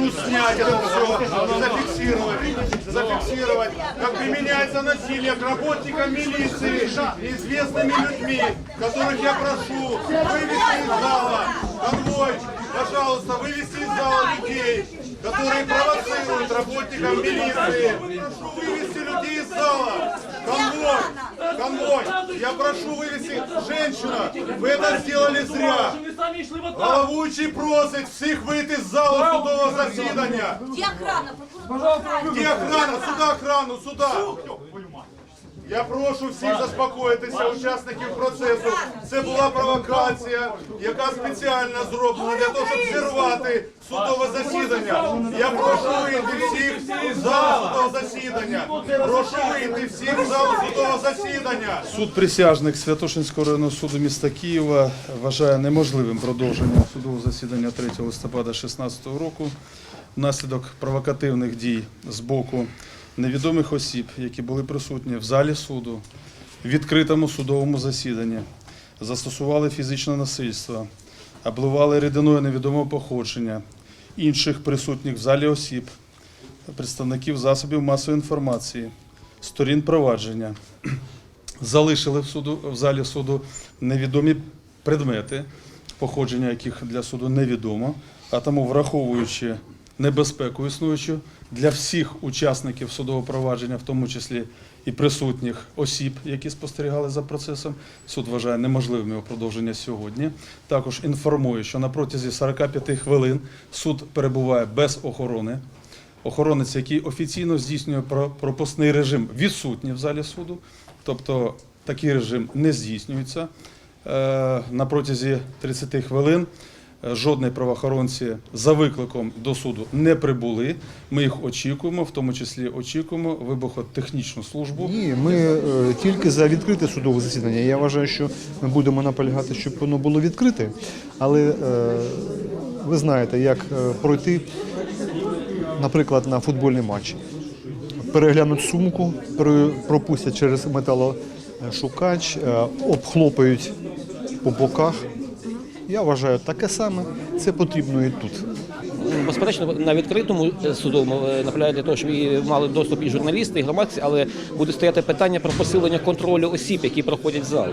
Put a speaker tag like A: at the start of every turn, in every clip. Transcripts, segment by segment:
A: прошу снять это все, зафиксировать, зафиксировать, как применяется насилие к работникам милиции, известными людьми, которых я прошу вывести из зала, конвой, пожалуйста, вывести из зала людей, которые провоцируют работникам милиции. Прошу вывести людей из зала. Конвой, конвой, я прошу вывести женщина, вы это сделали зря. Головуючий просить всіх вийти з залу судового засідання.
B: Где охрана? Прокуратура.
A: Де охрана? Сюда охрану, сюда. Я прошу всіх заспокоїтися, учасників процесу. Це була провокація, яка спеціально зроблена для того, щоб зірвати судове засідання. Я прошу вийти всіх з залу судового засідання. Прошу вийти всіх з залу судового засідання. Суд присяжних Святошинського районного суду міста Києва вважає неможливим продовження судового засідання 3 листопада 2016 року внаслідок провокативних дій з боку невідомих осіб, які були присутні в залі суду, в відкритому судовому засіданні, застосували фізичне насильство, обливали рідиною невідомого походження, інших присутніх в залі осіб, представників засобів масової інформації, сторін провадження, залишили в, суду, в залі суду невідомі предмети, походження яких для суду невідомо, а тому враховуючи небезпеку існуючу для всіх учасників судового провадження, в тому числі і присутніх осіб, які спостерігали за процесом, суд вважає неможливим його продовження сьогодні. Також інформує, що на протязі 45 хвилин суд перебуває без охорони. Охоронець, який офіційно здійснює пропускний режим, відсутній в залі суду, тобто такий режим не здійснюється. Е, На протязі 30 хвилин жодні правоохоронці за викликом до суду не прибули. Ми їх очікуємо, в тому числі очікуємо вибухотехнічну службу.
C: Ні, ми е, тільки за відкрите судове засідання. Я вважаю, що ми будемо наполягати, щоб воно було відкрите. Але е, ви знаєте, як е, пройти, наприклад, на футбольний матч. Переглянуть сумку, пропустять через металошукач, е, обхлопають по боках. Я вважаю, таке саме це потрібно і тут.
D: Безперечно, на відкритому е, судовому е, для того, щоб і мали доступ і журналісти, і громадські, але буде стояти питання про посилення контролю осіб, які проходять в зал.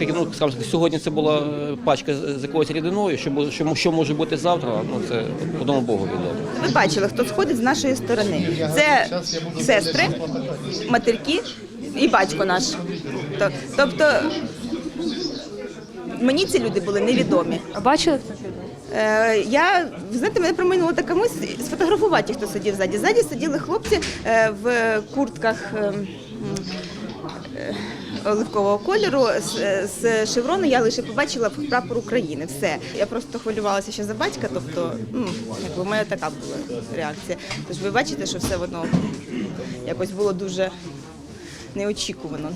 D: Ну, скажімо, сьогодні це була е, пачка з якоюсь рідиною, що, що, що може бути завтра, ну це одному Богу відомо.
E: Ви бачили, хто сходить з нашої сторони. Це сестри, матерки і батько наш. Тобто мені ці люди були невідомі.
F: А бачили хто?
E: Е, Я, знаєте, мене проминула така мисль сфотографувати, хто сидів ззаді. Ззаді сиділи хлопці е, в куртках. е, е, Оливкового кольору з, з шеврону я лише побачила прапор України. Все. Я просто хвилювалася ще за батька, тобто, ну, якби в мене така була реакція. Тож ви бачите, що все воно якось було дуже неочікувано.